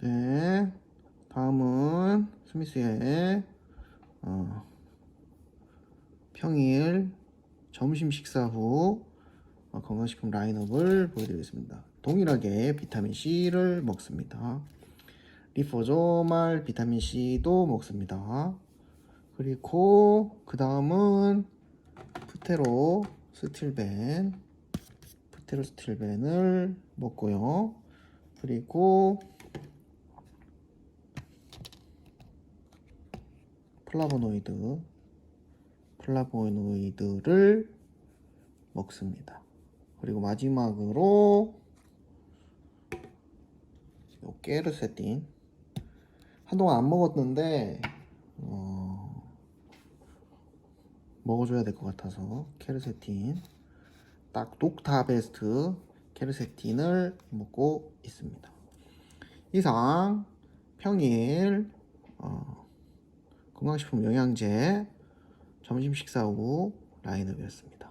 네. 다음은 스미스의 어, 평일 점심 식사 후 어, 건강식품 라인업을 보여드리겠습니다. 동일하게 비타민 C를 먹습니다. 리포조말 비타민 C도 먹습니다. 그리고 그 다음은 프테로 스틸벤 프테로 스틸벤을 먹고요. 그리고 플라보노이드 플라보노이드를 먹습니다. 그리고 마지막으로 요 깨르세틴 한동안 안 먹었는데 어, 먹어줘야 될 것 같아서 케르세틴 딱 독타베스트 케르세틴을 먹고 있습니다. 이상 평일 어, 건강식품 영양제 점심 식사 후 라인업이었습니다.